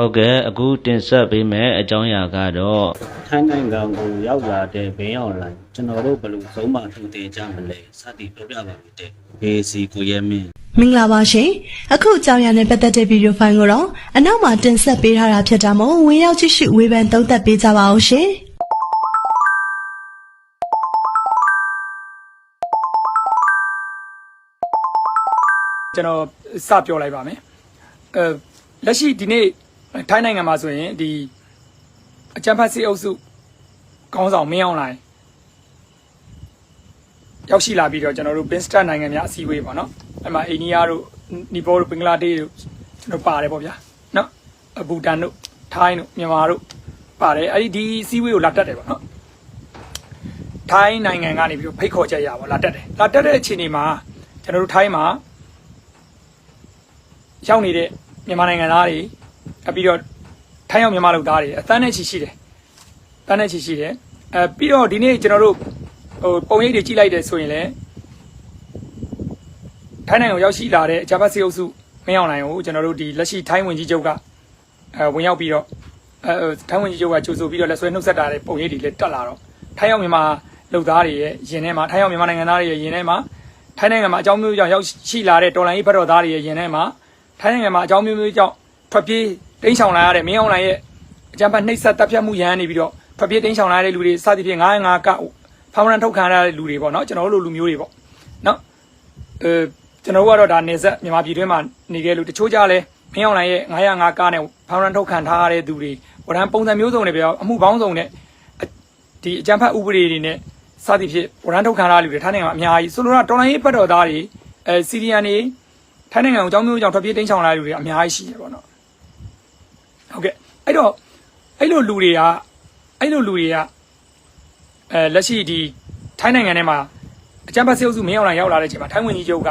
ဟုတ်ကဲ့အခုတင်ဆက်ပေးမယ့်အကြောင်းအရာကတော့ထိုင်းနိုင်ငံကိုရောက်လာတဲ့ဘင်းအောင်လိုင်းကျွန်တော်တို့ဘယ်လိုဆုံးမထူတင်ကြမလဲစသည်ပြောပြပါမယ်တဲ့ဘေစီကိုရဲမင်းမင်္ဂလာပါရှင်အခုအကြောင်းအရာနဲ့ပတ်သက်တဲ့ဗီဒီယိုဖိုင်ကိုတော့အနောက်မှာတင်ဆက်ပေးထားတာဖြစ်တာမို့ဝင်ရောက်ကြည့်ရှုဝေဖန်သုံးသပ်ပေးကြပါဦးရှင်ကျွန်တော်စပြောလိုက်ပါမယ်အဲလက်ရှိဒီနေ့ ထိုင်းနိုင်ငံမှာဆိုရင်ဒီအချမ်းဖတ်စီအုပ်စုခေါင်းဆောင်မင်းအောင်လိုင်းရောက်ရှိလာပြီးတော့ကျွန်တော်တို့ပင်စတာနိုင်ငံများအစည်းအဝေးပေါ့နော်အဲ့မှာအိန္ဒိယတို့နီပေါတို့ဘင်္ဂလားဒေ့ရှ်တို့ကျွန်တော်ပါတယ်ပေါ့ဗျာနော်အဘူတန်တို့ထိုင်းတို့မြန်မာတို့ပါတယ်အဲ့ဒီဒီအစည်းအဝေးကိုလာတက်တယ်ပေါ့နော်ထိုင်းနိုင်ငံကနေပြီးတော့ဖိတ်ခေါ်ချက်ရပါလာတက်တယ်လာတက်တဲ့အချိန်ဒီမှာကျွန်တော်တို့ထိုင်းမှာရောက်နေတဲ့မြန်မာနိုင်ငံသားတွေအ ပြီးတော့ထိုင်းရောက်မြန်မာလူသားတွေအသန်းနဲ့ချီရှိတယ်။တန်းနဲ့ချီရှိတယ်။အဲပြီးတော့ဒီနေ့ကျွန်တော်တို့ဟိုပုံရိပ်တွေကြည့်လိုက်တယ်ဆိုရင်လည်းထိုင်းနိုင်ငံကိုရောက်ရှိလာတဲ့အကြမ်းဖက်စစ်အုပ်စုမင်းအောင်နိုင်ကိုကျွန်တော်တို့ဒီလက်ရှိထိုင်းဝင်ကြီးချုပ်ကအဲဝင်ရောက်ပြီးတော့အဲထိုင်းဝင်ကြီးချုပ်ကကြိုဆိုပြီးတော့လက်ဆွဲနှုတ်ဆက်တာတဲ့ပုံရိပ်တွေလည်းတက်လာတော့ထိုင်းရောက်မြန်မာလူသားတွေရဲ့ရင်ထဲမှာထိုင်းရောက်မြန်မာနိုင်ငံသားတွေရဲ့ရင်ထဲမှာထိုင်းနိုင်ငံမှာအကြောင်းမျိုးကြောင့်ရောက်ရှိလာတဲ့တော်လိုင်းရေးဘက်တော်သားတွေရဲ့ရင်ထဲမှာထိုင်းနိုင်ငံမှာအကြောင်းမျိုးမျိုးကြောင့် ထွက်ပြေးတိမ်းရှောင်လာရတဲ့မင်းအောင်လှိုင်ရဲ့အကြမ်းဖက်နှိပ်စက်တပ်ဖြတ်မှုရန်နေပြီးတော့ထွက်ပြေးတိမ်းရှောင်လာတဲ့လူတွေစသဖြင့်905ကဖောင်းရန်ထုတ်ခံရတဲ့လူတွေပေါ့နော်ကျွန်တော်တို့လိုလူမျိုးတွေပေါ့နော်အဲကျွန်တော်တို့ကတော့ဒါနေဆက်မြန်မာပြည်တွင်းမှာနေခဲ့လို့တချို့ကြလဲမင်းအောင်လှိုင်ရဲ့905ကနဲ့ဖောင်းရန်ထုတ်ခံထားရတဲ့သူတွေဝရန်ပုံစံမျိုးစုံတွေပြောအမှုပေါင်းစုံနဲ့ဒီအကြမ်းဖက်ဥပဒေတွေနဲ့စသဖြင့်ဝရန်ထုတ်ခံရတဲ့လူတွေထိုင်းနိုင်ငံမှာအများကြီးဆိုလိုတာတော်လိုင်းရေးပတ်တော်သားတွေအဲစီရီယန်တွေထိုင်းနိုင်ငံကိုအကြောင်းမျိုးကြောင့်ထွက်ပြေးတိမ်းရှောင်လာတဲ့လူတွေအများကြီးရှိတယ်ပေါ့နော် ဟုတ်ကဲ့အဲ့တော့အဲ့လိုလူတွေကအဲ့လိုလူတွေကအဲလက်ရှိဒီထိုင်းနိုင်ငံထဲမှာအကြမ်းဖက်ဆဲအုပ်စုမင်းအောင်လှိုင်ရောက်လာတဲ့အချိန်မှာထိုင်းဝင်ကြီးချုပ်က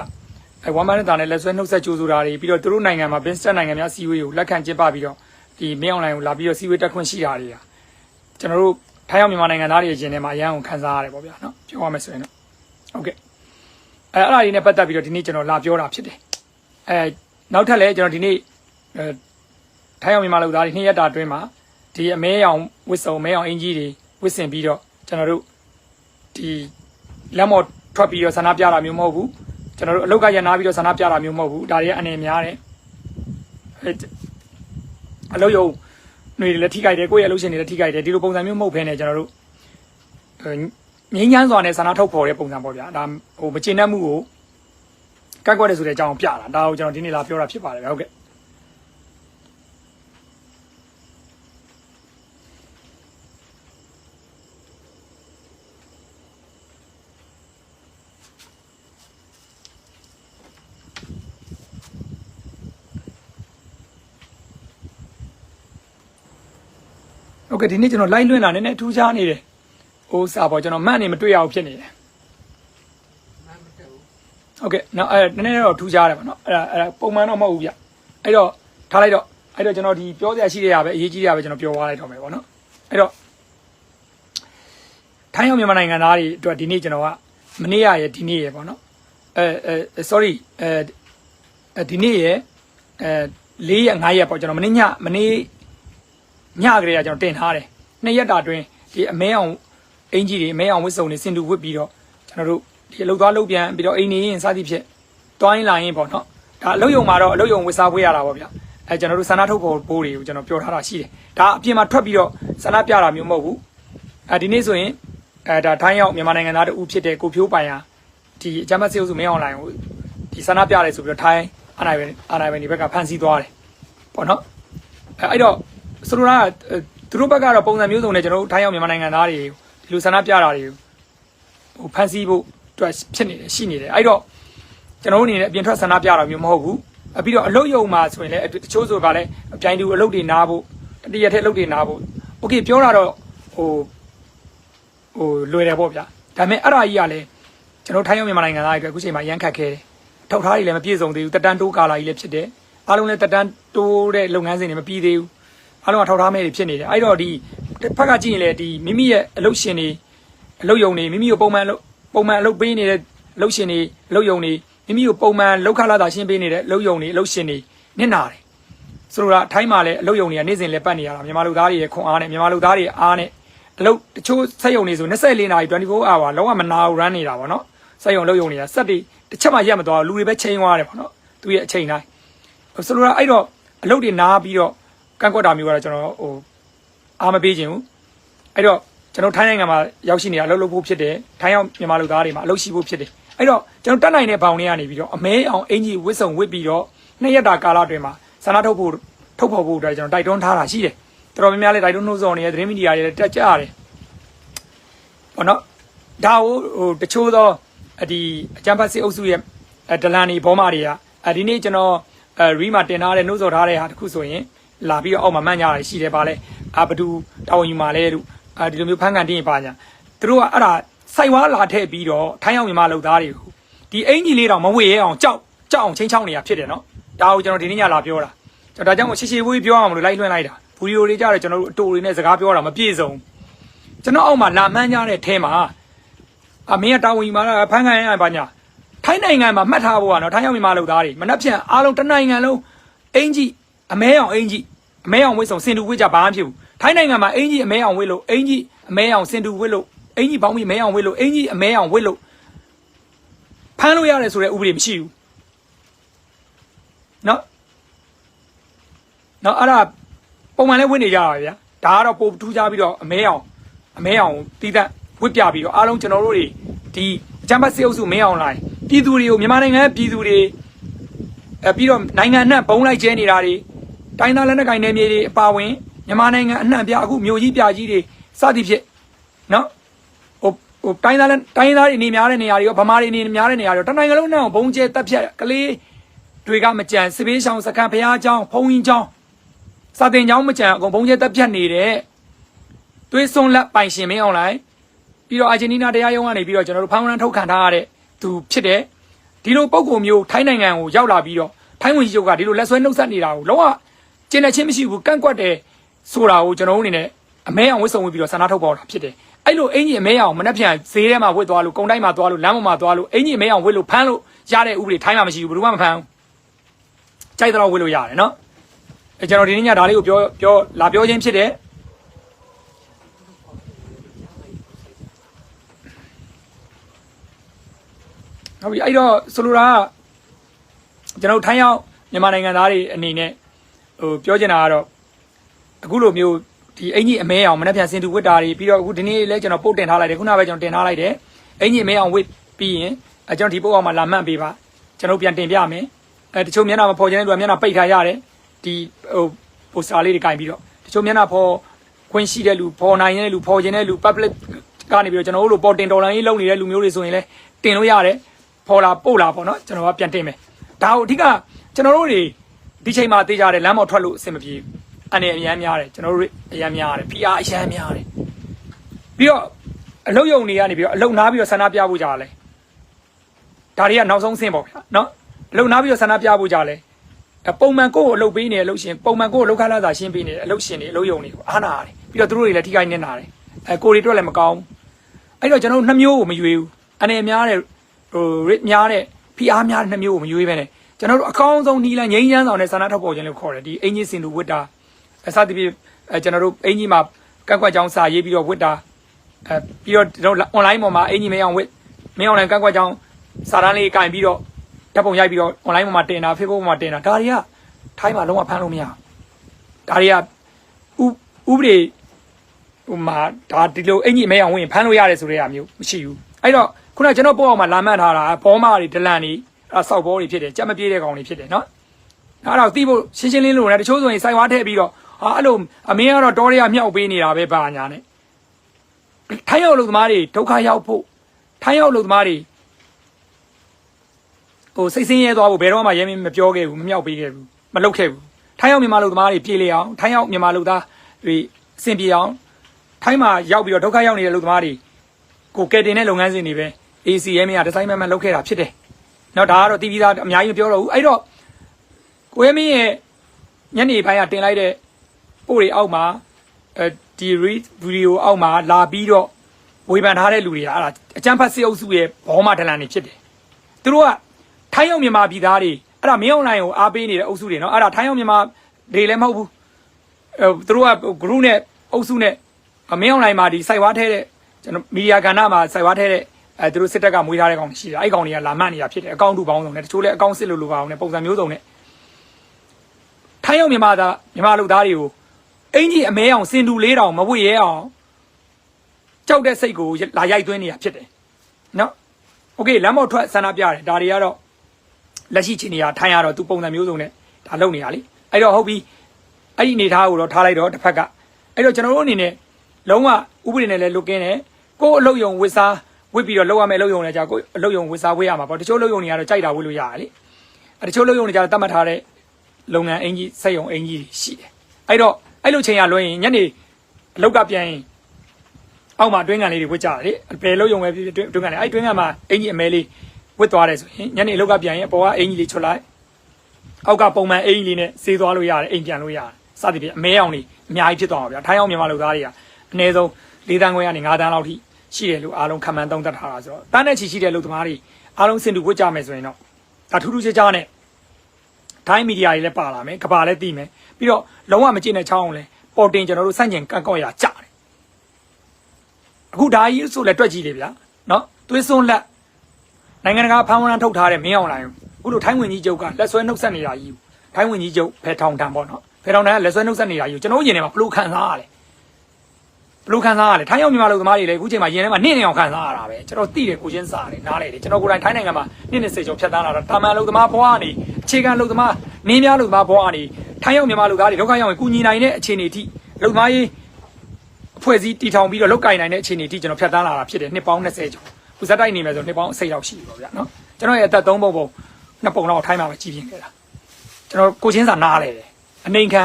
အဲဝမ်မန်တာနဲ့လက်ဆွဲနှုတ်ဆက်ကြိုးဆိုတာတွေပြီးတော့သူတို့နိုင်ငံမှာဘင်းစတက်နိုင်ငံများစီဝေးကိုလက်ခံကျင်းပပြီးတော့ဒီမင်းအောင်လှိုင်ကိုလာပြီးတော့စီဝေးတက်ခွင့်ရှိတာတွေကကျွန်တော်တို့ထိုင်းအောင်မြန်မာနိုင်ငံသားတွေရဲ့ရင်ထဲမှာအရန်ကိုခံစားရတယ်ပေါ့ဗျာနော်ပြောရမယ်ဆိုရင်တော့ဟုတ်ကဲ့အဲအဲ့ဒါတွေနဲ့ပတ်သက်ပြီးတော့ဒီနေ့ကျွန်တော်လာပြောတာဖြစ်တယ်အဲနောက်ထပ်လည်းကျွန်တော်ဒီနေ့အဲ ထိုင်းအောင်မြန်မာလူသားတွေနှစ်ရက်တာအတွင်းမှာဒီအမဲရောင်ဝစ်စုံမဲရောင်အင်ကြီးတွေဝစ်ဆင်ပြီးတော့ကျွန်တော်တို့ဒီလက်မော်ထွက်ပြီးတော့ဆန္ဒပြတာမျိုးမဟုတ်ဘူးကျွန်တော်တို့အလုတ်ကရနာပြီးတော့ဆန္ဒပြတာမျိုးမဟုတ်ဘူးဒါတွေအနေများတယ်အဲအလုတ်ယုံຫນွေတွေလည်းထိကြိုက်တယ်ကိုယ့်ရဲ့အလုတ်ရှင်တွေလည်းထိကြိုက်တယ်ဒီလိုပုံစံမျိုးမဟုတ်ဘဲနဲ့ကျွန်တော်တို့အဲငင်းချမ်းစွာနဲ့ဆန္ဒထုတ်ဖော်တဲ့ပုံစံပေါ့ဗျာဒါဟိုမကျေနပ်မှုကိုကတ်ကွက်တယ်ဆိုတဲ့အကြောင်းကိုပြတာဒါကိုကျွန်တော်ဒီနေ့လာပြောတာဖြစ်ပါတယ်ဗျဟုတ်ကဲ့ ဟုတ်ကဲ့ဒီနေ့ကျွန်တော် live လွှင့်တာနည်းနည်းထူးခြားနေတယ်ဟိုစာပေါ့ကျွန်တော်မှတ်နေမတွေ့ရအောင်ဖြစ်နေတယ်ဟုတ်ကဲ့နော်အဲနည်းနည်းတော့ထူးခြားတယ်ပေါ့နော်အဲ့ဒါအဲ့ဒါပုံမှန်တော့မဟုတ်ဘူးဗျအဲ့တော့ထားလိုက်တော့အဲ့တော့ကျွန်တော်ဒီပြောစရာရှိတဲ့ရပဲအရေးကြီးတဲ့ရပဲကျွန်တော်ပြောသွားလိုက်တော့မယ်ပေါ့နော်အဲ့တော့ထိုင်းရောက်မြန်မာနိုင်ငံသားတွေအတွက်ဒီနေ့ကျွန်တော်ကမနေ့ရရဲ့ဒီနေ့ရယ်ပေါ့နော်အဲအဲ sorry အဲဒီနေ့ရယ်အဲ၄ရက်၅ရက်ပေါ့ကျွန်တော်မနေ့ညမနေ့ ညကလေးကကျွန်တော်တင်ထားတယ်နှစ်ရက်တာအတွင်းဒီအမဲအောင်အင်ကြီးတွေအမဲအောင်ဝစ်စုံတွေစင်တူဝစ်ပြီးတော့ကျွန်တော်တို့ဒီအလုပ်သွားလုပ်ပြန်ပြီးတော့အိမ်နေရင်စသည်ဖြင့်တွိုင်းလာရင်ပေါ့နော်ဒါအလုပ်ယုံမှာတော့အလုပ်ယုံဝစ်စားဖွေးရတာပေါ့ဗျအဲကျွန်တော်တို့ဆန္ဒထုတ်ဖို့ပိုးတွေကိုကျွန်တော်ပြောထားတာရှိတယ်ဒါအပြင်မှာထွက်ပြီးတော့ဆန္ဒပြတာမျိုးမဟုတ်ဘူးအဲဒီနေ့ဆိုရင်အဲဒါထိုင်းရောက်မြန်မာနိုင်ငံသားတူဖြစ်တဲ့ကိုဖြိုးပိုင်ဟာဒီအကြမ်းဖက်စစ်အုပ်စုမင်းအောင်လိုင်းကိုဒီဆန္ဒပြတယ်ဆိုပြီးတော့ထိုင်းအာဏာပိုင်အာဏာပိုင်ဒီဘက်ကဖမ်းဆီးသွားတယ်ပေါ့နော်အဲအဲ့တော့ ဆိုလိုတာကသူတို့ဘက်ကတော့ပုံစံမျိုးစုံနဲ့ကျွန်တော်တို့ထိုင်းရောက်မြန်မာနိုင်ငံသားတွေဒီလိုဆန္ဒပြတာတွေကိုဟိုဖမ်းဆီးဖို့ အတွက်ဖြစ်နေတယ်ရှိနေတယ်အဲ့တော့ကျွန်တော်တို့အနေနဲ့အပြင်ထွက်ဆန္ဒပြတာမျိုးမဟုတ်ဘူးအပြီးတော့အလုတ်ယုံမှာဆိုရင်လည်းတချို့ဆိုကလည်းအပြိုင်တူအလုတ်တွေနားဖို့တတိယထက်အလုတ်တွေနားဖို့โอเคပြောတာတော့ဟိုဟိုလွယ်တယ်ပေါ့ဗျာဒါပေမဲ့အဲ့ဒါကြီးကလည်းကျွန်တော်ထိုင်းရောက်မြန်မာနိုင်ငံသားတွေအတွက်အခုချိန်မှာရမ်းခတ်ခဲတယ်ထောက်ထားတွေလည်းမပြည့်စုံသေးဘူးတက်တန်းတိုးကာလာကြီးလည်းဖြစ်တယ်အားလုံးလည်းတက်တန်းတိုးတဲ့လုပ်ငန်းစဉ်တွေမပြီးသေးဘူး အားလုံးကထောက်ထားမဲ့တွေဖြစ်နေတယ်အဲ့တော့ဒီတစ်ဖက်ကကြည့်ရင်လေဒီမိမိရဲ့အလုပ်ရှင်တွေအလုပ်ယုံတွေမိမိကိုပုံမှန်လုပ်ပုံမှန်အလုပ်ပေးနေတဲ့အလုပ်ရှင်တွေအလုပ်ယုံတွေမိမိကိုပုံမှန်လောက်ခလာတာရှင်းပေးနေတဲ့အလုပ်ယုံတွေအလုပ်ရှင်တွေနစ်နာတယ်ဆိုတော့အထိုင်းမှာလည်းအလုပ်ယုံတွေကနေ့စဉ်လည်းပတ်နေရတာမြန်မာလူသားတွေရဲ့ခွန်အားနဲ့မြန်မာလူသားတွေရဲ့အားနဲ့အလုပ်တချို့စက်ယုံတွေဆို24နာရီ24 hour လုံးဝမနာဘူး run နေတာပေါ့နော်စက်ယုံအလုပ်ယုံတွေကစက်တွေတစ်ချက်မှရက်မသွားဘူးလူတွေပဲချိန်သွားတယ်ပေါ့နော်သူရဲ့အချိန်တိုင်းဆိုတော့အဲ့တော့အလုပ်တွေနားပြီးတော့ ကန့်ကွက်တာမျိုးကတော့ကျွန်တော်ဟိုအားမပေးခြင်းဘူးအဲ့တော့ကျွန်တော်ထိုင်းနိုင်ငံမှာရောက်ရှိနေတာအလုပ်လုပ်ဖို့ဖြစ်တယ်ထိုင်းရောက်မြန်မာလူသားတွေမှာအလုပ်ရှိဖို့ဖြစ်တယ်အဲ့တော့ကျွန်တော်တက်နိုင်တဲ့ဘောင်တွေကနေပြီးတော့အမဲအောင်အင်ကြီးဝစ်စုံဝစ်ပြီးတော့နှစ်ရက်တာကာလအတွင်းမှာဆန္ဒထုတ်ဖို့ထုတ်ဖော်ဖို့အတွက်ကျွန်တော်တိုက်တွန်းထားတာရှိတယ်တော်တော်များများလည်းတိုက်တွန်းနှိုးဆော်နေတဲ့သတင်းမီဒီယာတွေလည်းတက်ကြရတယ်ပေါ့နော်ဒါကိုဟိုတချို့သောအဒီအချမ်းဖတ်စစ်အုပ်စုရဲ့ဒလန်နီဘောမာတွေကအဲဒီနေ့ကျွန်တော်အဲရီမှာတင်ထားတဲ့နှိုးဆော်ထားတဲ့ဟာတခုဆိုရင် လာပြီးတော့အောက်မှာမှန်ကြတာရှိတယ်ပါလဲအာဘဒူတောင်ယူမှာလဲတို့အဲဒီလိုမျိုးဖန်ကန်တင်းရင်ပါညာသူတို့ကအဲ့ဒါစိုက်ဝါလာထည့်ပြီးတော့ထိုင်းအောင်မြန်မာလုပ်သားတွေကိုဒီအင်ကြီးလေးတောင်မဝေရဲအောင်ကြောက်ကြောက်အောင်ချင်းချောင်းနေတာဖြစ်တယ်နော်ဒါကိုကျွန်တော်ဒီနေ့ညလာပြောတာကျွန်တော်ဒါကြောင့်ရှေ့ရှေ့ဝေးပြောအောင်လို့လိုက်လွှင့်လိုက်တာဗီဒီယိုတွေကြတော့ကျွန်တော်တို့အတူတွေနဲ့စကားပြောတာမပြည့်စုံကျွန်တော်အောက်မှာလာမှန်းကြတဲ့ထဲမှာအမင်းကတာဝန်ယူမှာဖန်ကန်ရပါညာထိုင်းနိုင်ငံမှာမှတ်ထားဖို့ကနော်ထိုင်းရောက်မြန်မာလုပ်သားတွေမနှက်ဖြန်အားလုံးတနိုင်ငံလုံးအင်ကြီး အမဲအောင်အင်ကြီးအမဲအောင်ဝစ်ဆောင်စင်တူဝစ်ကြဘာမှဖြစ်ဘူးထိုင်းနိုင်ငံမှာအင်ကြီးအမဲအောင်ဝစ်လို့အင်ကြီးအမဲအောင်စင်တူဝစ်လို့အင်ကြီးဘောင်းပြီးမဲအောင်ဝစ်လို့အင်ကြီးအမဲအောင်ဝစ်လို့ဖမ်းလို့ရတယ်ဆိုတဲ့ဥပဒေမရှိဘူးနော်နော်အဲ့ဒါပုံမှန်လဲဝစ်နေကြတာပဲဗျာဒါကတော့ပိုထူးခြားပြီးတော့အမဲအောင်အမဲအောင်တီးတန့်ဝစ်ပြပြီးတော့အားလုံးကျွန်တော်တို့တွေဒီအချမ်းဘတ်စေအုပ်စုမဲအောင်လိုက်ပြည်သူတွေကိုမြန်မာနိုင်ငံပြည်သူတွေအဲပြီးတော့နိုင်ငံအနှံ့ဘုံလိုက်ကျဲနေတာတွေ တိုင်းသားလက်နက်ကိုင်နယ်မြေတွေအပါဝင်မြန်မာနိုင်ငံအနှံ့ပြအခုမြို့ကြီးပြကြီးတွေစသည်ဖြင့်နော်ဟိုဟိုတိုင်းသားလက်တိုင်းသားတွေအနေများတဲ့နေရာတွေရောဗမာတွေအနေများတဲ့နေရာတွေရောတနိုင်ငံလုံးနဲ့ဘုံကျဲတက်ဖြက်ကလေးတွေကမကြံစပေးဆောင်စကန်ဖရားကျောင်းဖုံရင်ကျောင်းစာတင်ကျောင်းမကြံအကုန်ဘုံကျဲတက်ဖြက်နေတဲ့သွေးစွန်လက်ပိုင်ရှင်မင်းအောင်လိုင်းပြီးတော့အာဂျင်တီးနားတရားရုံးကနေပြီးတော့ကျွန်တော်တို့ဖမ်းဝရမ်းထုတ်ခံထားရတဲ့သူဖြစ်တဲ့ဒီလိုပုံကုံမျိုးထိုင်းနိုင်ငံကိုရောက်လာပြီးတော့ထိုင်းဝန်ကြီးချုပ်ကဒီလိုလက်ဆွဲနှုတ်ဆက်နေတာကိုလုံးဝ ကျင်းနေချင်းမရှိဘူးကန့်ကွက်တယ်ဆိုတာကိုကျွန်တော်တို့အနေနဲ့အမဲအောင်ဝစ်စုံဝင်ပြီးတော့ဆန္ဒထုတ်ပေါ်တာဖြစ်တယ်အဲ့လိုအင်ကြီးအမဲအောင်မနှက်ပြန်ဈေးထဲမှာဝစ်သွားလို့ကုန်းတိုင်းမှာသွားလို့လမ်းပေါ်မှာသွားလို့အင်ကြီးအမဲအောင်ဝစ်လို့ဖမ်းလို့ရတဲ့ဥပဒေထိုင်းမှာမရှိဘူးဘယ်သူမှမဖမ်းဘူးကြိုက်တော့ဝစ်လို့ရတယ်နော်အဲကျွန်တော်ဒီနေ့ညဒါလေးကိုပြောပြောလာပြောချင်းဖြစ်တယ်ဟုတ်ပြီအဲ့တော့ဆိုလိုတာကကျွန်တော်တို့ထိုင်းရောက်မြန်မာနိုင်ငံသားတွေအနေနဲ့ ဟိုပြောချင်တာကတော့အခုလိုမျိုးဒီအင်ကြီးအမဲအောင်မနှက်ပြန်စင်တူဝစ်တာတွေပြီးတော့အခုဒီနေ့လဲကျွန်တော်ပို့တင်ထားလိုက်တယ်ခုနကပဲကျွန်တော်တင်ထားလိုက်တယ်အင်ကြီးအမဲအောင်ဝစ်ပြီးရင်အဲကျွန်တော်ဒီပို့အောင်မှာလာမှတ်ပေးပါကျွန်တော်ပြန်တင်ပြမယ်အဲတချို့မျက်နှာမဖော်ချင်တဲ့လူကမျက်နှာပိတ်ထားရတယ်ဒီဟိုပိုစတာလေးတွေကင်ပြီးတော့တချို့မျက်နှာဖော်ခွင့်ရှိတဲ့လူဖော်နိုင်တဲ့လူဖော်ချင်တဲ့လူ public ကနေပြီးတော့ကျွန်တော်တို့လိုပေါ်တင်တော်လိုင်းရေးလုပ်နေတဲ့လူမျိုးတွေဆိုရင်လဲတင်လို့ရတယ်ဖော်လာပို့လာပေါ့နော်ကျွန်တော်ကပြန်တင်မယ်ဒါကိုအဓိကကျွန်တော်တို့တွေ ဒီချိန်မှာတေးကြတယ်လမ်းပေါ်ထွက်လို့အဆင်မပြေဘူးအနေအများများတယ်ကျွန်တော်တို့အများများတယ် PR အများများတယ်ပြီးတော့အလုတ်ယုံတွေကနေပြီးတော့အလုတ်နားပြီးတော့ဆန္ဒပြဖို့ကြလဲဒါတွေကနောက်ဆုံးဆင်းပေါ့ဗျာနော်အလုတ်နားပြီးတော့ဆန္ဒပြဖို့ကြလဲပုံမှန်ကိုယ့်ကိုအလုတ်ပေးနေတဲ့အလုတ်ရှင်ပုံမှန်ကိုယ့်ကိုလောက်ခလာသာရှင်းပေးနေတဲ့အလုတ်ရှင်တွေအလုတ်ယုံတွေကိုအားနာရတယ်ပြီးတော့သူတို့တွေလည်းထိခိုက်နေတာတယ်အဲကိုတွေအတွက်လည်းမကောင်းအဲ့တော့ကျွန်တော်တို့နှစ်မျိုးကိုမရွေးဘူးအနေများတဲ့ဟိုရစ်များတဲ့ PR များတဲ့နှစ်မျိုးကိုမရွေးပဲနဲ့ ကျွန်တော်တို့အကောင်းဆုံးနီးလန်းငိမ့်ချမ်းဆောင်တဲ့ဆန္ဒထုတ်ပေါ်ခြင်းလို့ခေါ်တယ်ဒီအင်ဂျင်စင်လူဝစ်တာအစသဖြင့်အဲကျွန်တော်တို့အင်ကြီးမှာကက်ကွက်ကြောင်းစာရေးပြီးတော့ဝစ်တာအဲပြီးတော့ကျွန်တော် online ပေါ်မှာအင်ကြီးမင်းအောင်ဝစ်မင်းအောင်လည်းကက်ကွက်ကြောင်းစာတန်းလေးကင်ပြီးတော့ဓာတ်ပုံရိုက်ပြီးတော့ online ပေါ်မှာတင်တာ Facebook ပေါ်မှာတင်တာဒါတွေကထိုင်းမှာလုံးဝဖမ်းလို့မရဒါတွေကဥဥပဒေဟိုမှာဒါဒီလိုအင်ကြီးမင်းအောင်ဝင်ဖမ်းလို့ရတယ်ဆိုတဲ့အမျိုးမရှိဘူးအဲ့တော့ခုနကျွန်တော်ပို့အောင်မှာလာမှတ်ထားတာဘောမာတွေဒလန်တွေ အဲ့ဆောက်ဘောတွေဖြစ်တယ်ကြက်မပြေးတဲ့ကောင်တွေဖြစ်တယ်နော်အဲ့တော့သိဖို့ရှင်းရှင်းလင်းလို့လည်းတချို့ဆိုရင်စိုက်ဝါးထည့်ပြီးတော့ဟာအဲ့လိုအမင်းကတော့တောတွေကမြောက်ပေးနေတာပဲပါညာနဲ့ထိုင်းရောက်လူသမားတွေဒုက္ခရောက်ဖို့ထိုင်းရောက်လူသမားတွေဟိုစိတ်ဆင်းရဲသွားဖို့ဘယ်တော့မှရဲမင်းမပြောခဲ့ဘူးမမြောက်ပေးခဲ့ဘူးမလုပ်ခဲ့ဘူးထိုင်းရောက်မြန်မာလူသမားတွေပြေးလေအောင်ထိုင်းရောက်မြန်မာလူသားတွေအဆင်ပြေအောင်ထိုင်းမှာရောက်ပြီးတော့ဒုက္ခရောက်နေတဲ့လူသမားတွေကိုကယ်တင်တဲ့လုပ်ငန်းစဉ်တွေပဲ ACM ကဒီဇိုင်းမန်မန်လုပ်ခဲ့တာဖြစ်တယ်။ နော်ဒါကတော့တီးပြီးသားအများကြီးမပြောတော့ဘူး။အဲ့တော့ကိုရဲမင်းရဲ့ညနေပိုင်းကတင်လိုက်တဲ့ပို့တွေအောက်မှာအဲဒီ read video အောက်မှာလာပြီးတော့ဝေဖန်ထားတဲ့လူတွေကအဲ့ဒါအကျန်းဖတ်စစ်အုပ်စုရဲ့ဘောမဒလန်တွေဖြစ်တယ်သူတို့ကထိုင်းရောက်မြန်မာပြည်သားတွေအဲ့ဒါမင်းအွန်လိုင်းကိုအားပေးနေတဲ့အုပ်စုတွေနော်အဲ့ဒါထိုင်းရောက်မြန်မာတွေလည်းမဟုတ်ဘူးအဲသူတို့က group နဲ့အုပ်စုနဲ့မင်းအွန်လိုင်းမှာဒီစိုက်ဝါးထဲတဲ့ကျွန်တော်မီဒီယာကဏ္ဍမှာစိုက်ဝါးထဲတဲ့ အဲသူတို့စစ်တပ်ကမွေးထားတဲ့ကောင်တွေရှိတယ်အဲ့ကောင်တွေကလာမှတ်နေတာဖြစ်တယ်အကောင့်တူပေါင်းစုံနဲ့တချို့လည်းအကောင့်စစ်လို့လိုပါအောင်နဲ့ပုံစံမျိုးစုံနဲ့ထိုင်းရောက်မြန်မာသားမြန်မာလူသားတွေကိုအင်ကြီးအမဲအောင်စင်တူလေးတောင်မဝတ်ရဲအောင်ကြောက်တဲ့စိတ်ကိုလာရိုက်သွင်းနေတာဖြစ်တယ်နော်โอเคလမ်းမောက်ထွက်ဆန္ဒပြတယ်ဒါတွေကတော့လက်ရှိချင်းနေရထိုင်းရတော့သူပုံစံမျိုးစုံနဲ့ဒါလုပ်နေရလေအဲ့တော့ဟုတ်ပြီအဲ့ဒီအနေထားကိုတော့ထားလိုက်တော့တစ်ဖက်ကအဲ့တော့ကျွန်တော်တို့အနေနဲ့လုံးဝဥပဒေနဲ့လည်းလွတ်ကင်းတယ်ကိုယ်အလုပ်ယုံဝစ်စား ဝစ်ပြီးတော့လောက်ရမယ်အလုပ်ယုံလည်းကြာကိုယ်အလုပ်ယုံဝစ်စားဝစ်ရမှာပေါ့တချို့အလုပ်ယုံတွေကတော့ကြိုက်တာဝစ်လို့ရတယ်လေအဲ့တချို့အလုပ်ယုံတွေကျတော့တတ်မှတ်ထားတဲ့လုပ်ငန်းအင်ကြီးစက်ယုံအင်ကြီးတွေရှိတယ်အဲ့တော့အဲ့လိုချိန်ရလွှဲရင်ညနေအလောက်ကပြန်ရင်အောက်မှာတွင်းကန်လေးတွေဝစ်ကြတယ်လေဘယ်လုပ်ယုံပဲဖြစ်ဖြစ်တွင်းကန်လေးအဲ့တွင်းကန်မှာအင်ကြီးအမဲလေးဝစ်သွားတယ်ဆိုရင်ညနေအလောက်ကပြန်ရင်အပေါ်ကအင်ကြီးလေးချွတ်လိုက်အောက်ကပုံမှန်အင်ကြီးလေးနဲ့ဆေးသွားလို့ရတယ်အိမ်ပြန်လို့ရတယ်စသည်ဖြင့်အမဲအောင်လေးအများကြီးဖြစ်သွားမှာဗျာထိုင်းအောင်မြန်မာလူသားတွေကအနည်းဆုံး၄တန်းခွဲကနေ၅တန်းလောက်ထိ ရှိတယ်လို့အားလုံးခံမှန်းသုံးသပ်ထားတာဆိုတော့တန်းတဲ့ချီရှိတဲ့လူသမားတွေအားလုံးစင်တူဝစ်ကြမယ်ဆိုရင်တော့ဒါထူးထူးခြားခြားနဲ့ထိုင်းမီဒီယာတွေလည်းပါလာမယ်ကဘာလည်းသိမယ်ပြီးတော့လုံးဝမကျင့်တဲ့ချောင်းအောင်လည်းပေါ်တင်ကျွန်တော်တို့စန့်ကျင်ကန့်ကောက်ရကြတယ်အခုဒါကြီးဆိုလည်းတွက်ကြည့်လေဗျာနော်သွေးစွန်းလက်နိုင်ငံတကာဖမ်းဝရမ်းထုတ်ထားတဲ့မင်းအောင်လိုင်းကိုအခုလိုထိုင်းဝင်ကြီးချုပ်ကလက်ဆွဲနှုတ်ဆက်နေတာကြီးထိုင်းဝင်ကြီးချုပ်ဖဲထောင်တန်ပေါ့နော်ဖဲထောင်တန်ကလက်ဆွဲနှုတ်ဆက်နေတာကြီးကျွန်တော်တို့ရင်ထဲမှာဘလို့ခံစားရလဲ ဘလို့ခံစားရလဲထိုင်းရောက်မြန်မာလူသမားတွေလည်းအခုချိန်မှာရင်ထဲမှာနင့်နေအောင်ခံစားရတာပဲကျွန်တော်သိတယ်ကိုချင်းစားတယ်နားလေတယ်ကျွန်တော်ကိုယ်တိုင်ထိုင်းနိုင်ငံမှာနင့်နေစေချုံဖြတ်တန်းလာတာတာမန်လူသမားဘွားကနေအခြေခံလူသမားနင်းများလူသမားဘွားကနေထိုင်းရောက်မြန်မာလူသားတွေဒုက္ခရောက်ရင်ကုညီနိုင်တဲ့အခြေအနေအထိလူသမားရေးအဖွဲ့အစည်းတည်ထောင်ပြီးတော့လောက်ကင်နိုင်တဲ့အခြေအနေအထိကျွန်တော်ဖြတ်တန်းလာတာဖြစ်တယ်နှစ်ပေါင်း20ကျော်ခုစက်တိုက်နေမယ်ဆိုနှစ်ပေါင်း10လောက်ရှိပြီပေါ့ဗျာနော်ကျွန်တော်ရဲ့အသက်3ပုံပုံနှစ်ပုံတော့ထိုင်းမှာပဲကြီးပြင်းခဲ့တာကျွန်တော်ကိုချင်းစာနားလေတယ်အနေခံ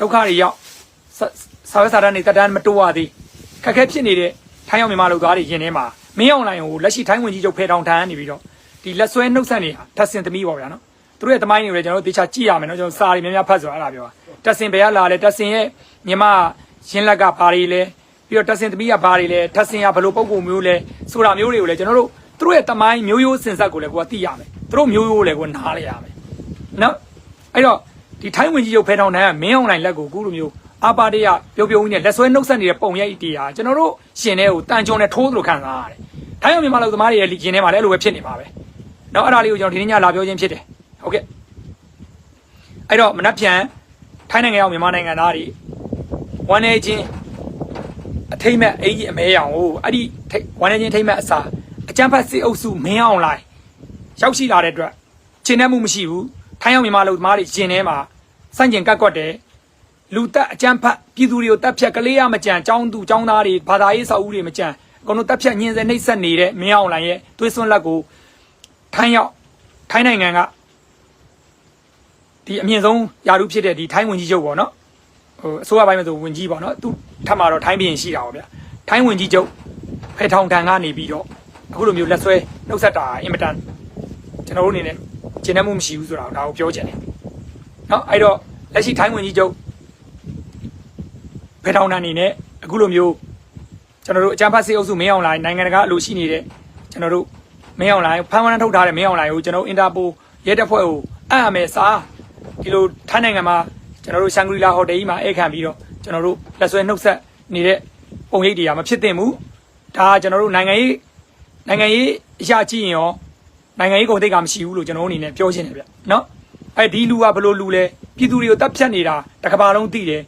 ဒုက္ခတွေရောက်ဆာဝဲစာတန်းနေတက်တန်းမတိုးရသေး ခက်ခဲဖြစ်နေတဲ့ထိုင်းရောက်မြန်မာလူသားတွေရင်ထဲမှာမင်းအောင်လိုင်ကိုလက်ရှိထိုင်းဝင်ကြီးချုပ်ဖဲထောင်ထမ်းနေပြီးတော့ဒီလက်ဆွဲနှုတ်ဆက်နေတာထပ်စင်သမီးပေါ့ဗျာနော်သူတို့ရဲ့တမိုင်းတွေလည်းကျွန်တော်တို့တေချာကြည့်ရမယ်နော်ကျွန်တော်စာတွေများများဖတ်ဆိုအဲ့ဒါပြောတာတက်စင်ဘယ်ကလာလဲတက်စင်ရဲ့ညီမရင်းလက်ကဘာတွေလဲပြီးတော့တက်စင်သမီးကဘာတွေလဲတက်စင်ကဘလို့ပုံပုံမျိုးလဲဆိုတာမျိုးတွေကိုလည်းကျွန်တော်တို့သူတို့ရဲ့တမိုင်းမျိုးရိုးစင်ဆက်ကိုလည်းကိုကသိရမယ်သူတို့မျိုးရိုးလည်းကိုနားလဲရမယ်နော်အဲ့တော့ဒီထိုင်းဝင်ကြီးရုပ်ဖဲထောင်တန်းကမင်းအောင်လိုင်လက်ကိုအခုလိုမျိုး အာပါတရပြုံပြုံကြီးနဲ့လက်ဆွဲနှုတ်ဆက်နေတဲ့ပုံရိပ်တရားကျွန်တော်တို့ရှင်တဲ့ကိုတန်ကြုံနဲ့ထိုးသလိုခံစားရတယ်ထိုင်းအောင်မြန်မာလူသမားတွေရဲ့ရှင်ထဲမှာလည်းအဲ့လိုပဲဖြစ်နေပါပဲနော်အဲ့ဒါလေးကိုကျွန်တော်ဒီနေ့ညလာပြောခြင်းဖြစ်တယ်ဟုတ်ကဲ့အဲ့တော့မနှက်ဖြန်ထိုင်းနိုင်ငံရောက်မြန်မာနိုင်ငံသားတွေဝမ်းနေချင်းအထိမ့်မဲ့အင်ကြီးအမဲရောင်ကိုအဲ့ဒီဝမ်းနေချင်းထိမ့်မဲ့အစာအကျန်းဖတ်စစ်အုပ်စုမင်းအောင်လိုက်ရောက်ရှိလာတဲ့အတွက်ရှင်းနှမှုမရှိဘူးထိုင်းအောင်မြန်မာလူသမားတွေရှင်ထဲမှာစန့်ကျင်ကတ်ကွက်တယ် လူတက်အကျန်းဖတ်ပြည်သူတွေကိုတက်ဖြတ်ကလေးရမကြံចောင်းသူចောင်းသားတွေဘာသာရေးစာအုပ်တွေမကြံအကုန်လုံးတက်ဖြတ်ညင်စဲနှိပ်စက်နေတဲ့မင်းအောင်လိုင်ရဲ့သွေးစွန်းလက်ကိုထိုင်းရောက်ထိုင်းနိုင်ငံကဒီအမြင့်ဆုံးယာရုဖြစ်တဲ့ဒီထိုင်းဝင်ကြီးချုပ်ပေါ့နော်ဟိုအစိုးရပိုင်းမှာဆိုဝင်ကြီးပေါ့နော်သူထပ်မှာတော့ထိုင်းပြည်ရှိတာပေါ့ဗျာထိုင်းဝင်ကြီးချုပ်ဖဲထောင်တန်ကနေပြီးတော့အခုလိုမျိုးလက်ဆွဲနှုတ်ဆက်တာအင်မတန်ကျွန်တော်တို့အနေနဲ့ကျင့်တတ်မှုမရှိဘူးဆိုတာကိုဒါကိုပြောချင်တယ်နော်အဲ့တော့လက်ရှိထိုင်းဝင်ကြီးချုပ် ဖဲထောင်တန်အနေနဲ့အခုလိုမျိုးကျွန်တော်တို့အကြမ်းဖက်စေအုပ်စုမင်းအောင်လိုင်းနိုင်ငံတကာအလိုရှိနေတဲ့ကျွန်တော်တို့မင်းအောင်လိုင်းဖမ်းဝရမ်းထုတ်ထားတဲ့မင်းအောင်လိုင်းကိုကျွန်တော်အင်တာပိုရဲတပ်ဖွဲ့ကိုအံ့အမယ်စားဒီလိုထိုင်းနိုင်ငံမှာကျွန်တော်တို့ရှန်ဂရီလာဟိုတယ်ကြီးမှာဧည့်ခံပြီးတော့ကျွန်တော်တို့လက်ဆွဲနှုတ်ဆက်နေတဲ့ပုံရိပ်တွေကမဖြစ်သင့်ဘူးဒါကျွန်တော်တို့နိုင်ငံရေးနိုင်ငံရေးအရာကြည့်ရင်ရောနိုင်ငံရေးကုန်သိက္ခာမရှိဘူးလို့ကျွန်တော်တို့အနေနဲ့ပြောချင်တယ်ဗျနော်အဲဒီလူကဘလို့လူလဲပြည်သူတွေကိုတပ်ဖြတ်နေတာတကဘာလုံးသိတယ်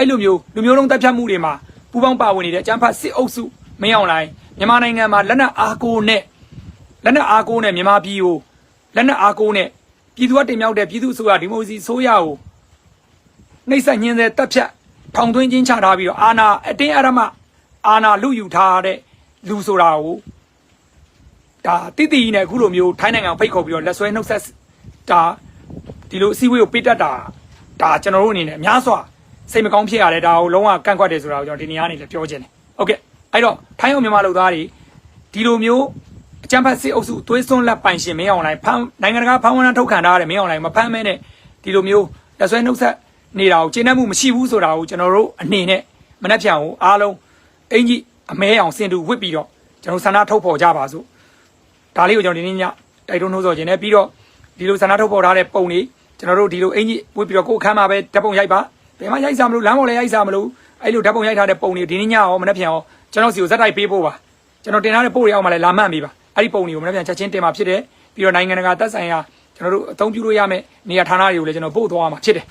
အဲ့လိုမျိုးလူမျိုးလုံးတပ်ဖြတ်မှုတွေမှာပူပေါင်းပါဝင်နေတဲ့အကြမ်းဖက်စစ်အုပ်စုမင်းအောင်လိုင်းမြန်မာနိုင်ငံမှာလက်နက်အားကိုးနဲ့လက်နက်အားကိုးနဲ့မြန်မာပြည်ကိုလက်နက်အားကိုးနဲ့ပြည်သူကတင်မြောက်တဲ့ပြည်သူ့အစိုးရဒီမိုကရေစီအစိုးရကိုနှိပ်စက်ညှင်းဆဲတပ်ဖြတ်ထောင်သွင်းခြင်းချထားပြီးတော့အာဏာအတင်းအဓမ္မအာဏာလူယူထားတဲ့လူဆိုတာကိုဒါတိတိနဲ့အခုလိုမျိုးထိုင်းနိုင်ငံဖိတ်ခေါ်ပြီးတော့လက်ဆွဲနှုတ်ဆက်ဒါဒီလိုအစည်းအဝေးကိုပိတ်တတ်တာဒါကျွန်တော်တို့အနေနဲ့အများစွာ စိတ်မကောင်းဖြစ်ရတယ်ဒါကိုလုံးဝကန့်ကွက်တယ်ဆိုတာကိုကျွန်တော်ဒီနေရာနေလည်းပြောချင်တယ်ဟုတ်ကဲ့အဲ့တော့ထိုင်းအောင်မြန်မာလူသားတွေဒီလိုမျိုးအကြမ်းဖက်စစ်အုပ်စုသွေးစွန်းလက်ပိုင်ရှင်မင်းအောင်လိုင်းဖမ်းနိုင်ငံတကာဖမ်းဝရမ်းထုတ်ခံထားရတယ်မင်းအောင်လိုင်းမဖမ်းမဲနဲ့ဒီလိုမျိုးလက်ဆွဲနှုတ်ဆက်နေတာကိုကျင့်တတ်မှုမရှိဘူးဆိုတာကိုကျွန်တော်တို့အနေနဲ့မနှက်ဖြန်ကိုအားလုံးအင်ကြီးအမဲအောင်စင်တူဝစ်ပြီးတော့ကျွန်တော်ဆန္ဒထုတ်ဖော်ကြပါစို့ဒါလေးကိုကျွန်တော်ဒီနေ့ညတိုက်တွန်းနှိုးဆော်ခြင်းနဲ့ပြီးတော့ဒီလိုဆန္ဒထုတ်ဖော်ထားတဲ့ပုံလေးကျွန်တော်တို့ဒီလိုအင်ကြီးဝစ်ပြီးတော့ကိုယ်အခန်းမှာပဲဓာတ်ပုံရိုက်ပါ ဘယ်မှာရိုက်စားမလို့လမ်းပေါ်လည်းရိုက်စားမလို့အဲ့လိုဓာတ်ပုံရိုက်ထားတဲ့ပုံလေးဒီနေ့ညရောမနှက်ဖြန်ရောကျွန်တော်စီကိုဇက်တိုက်ပေးဖို့ပါကျွန်တော်တင်ထားတဲ့ပို့ရအောင်မှလည်းလာမှတ်ပေးပါအဲ့ဒီပုံလေးကိုမနှက်ဖြန်ချက်ချင်းတင်มาဖြစ်တယ်ပြီးတော့နိုင်ငံတကာသက်ဆိုင်ရာကျွန်တော်တို့အသုံးပြုလို့ရမယ့်နေရာဌာနတွေကိုလည်းကျွန်တော်ပို့သွားမှာဖြစ်တယ်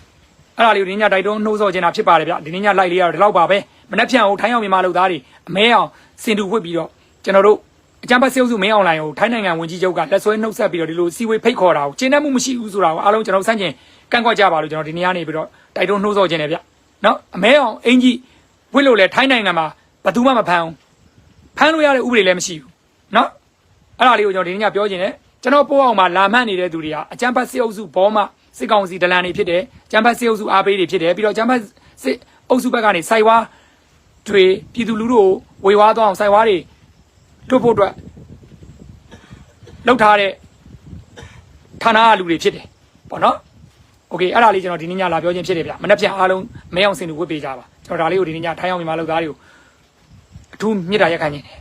အဲ့ဒါလေးကိုဒီညတိုက်တွန်းနှိုးဆော်ချင်တာဖြစ်ပါတယ်ဗျဒီညလိုက်လေးရတော့ဒီလောက်ပါပဲမနှက်ဖြန်ကိုထိုင်းအောင်မြန်မာလူသားတွေအမဲအောင်စင်တူဝစ်ပြီးတော့ကျွန်တော်တို့ အကြံပတ်စေုပ်စုမင်းအွန်လိုင်းကိုထိုင်းနိုင်ငံဝန်ကြီးချုပ်ကလက်ဆွဲနှုတ်ဆက်ပြီးတော့ဒီလိုစီဝေးဖိတ်ခေါ်တာကိုကျင်းတတ်မှုမရှိဘူးဆိုတာကိုအားလုံးကျွန်တော်စန့်ကျင်ကန့်ကွက်ကြပါလို့ကျွန်တော်ဒီနေ့ကနေပြီးတော့တိုက်တွန်းနှိုးဆော်ချင်တယ်ဗျနော်အမဲအောင်အင်ကြီးဝစ်လို့လဲထိုင်းနိုင်ငံမှာဘယ်သူမှမဖမ်းဘူးဖမ်းလို့ရတဲ့ဥပဒေလည်းမရှိဘူးနော်အဲ့ဒါလေးကိုကျွန်တော်ဒီနေ့ညပြောချင်တယ်ကျွန်တော်ပို့အောင်မှာလာမှတ်နေတဲ့သူတွေကအကြံပတ်စေုပ်စုဘောမစစ်ကောင်စီဒလန်တွေဖြစ်တယ်ကြံပတ်စေအုပ်စုအားပေးတွေဖြစ်တယ်ပြီးတော့ကြံပတ်စစ်အုပ်စုဘက်ကနေစိုက်ဝါတွေပြည်သူလူထုကိုဝေဝါးသွားအောင်စိုက်ဝါတွေ တွတ်ဖို့အတွက်လောက်ထားတဲ့ဌာနကလူတွေဖြစ်တယ်ပေါ့နော်โอเคအဲ့ဒါလေးကျွန်တော်ဒီနေ့ညလာပြောခြင်းဖြစ်တယ်ဗျမနေ့ပြန်အားလုံးမဲအောင်စင်သူဝတ်ပေးကြပါကျွန်တော်ဒါလေးကိုဒီနေ့ညထိုင်းအောင်မြန်မာလူသားတွေကိုအထူးမြစ်တာရက်ခံနေတယ်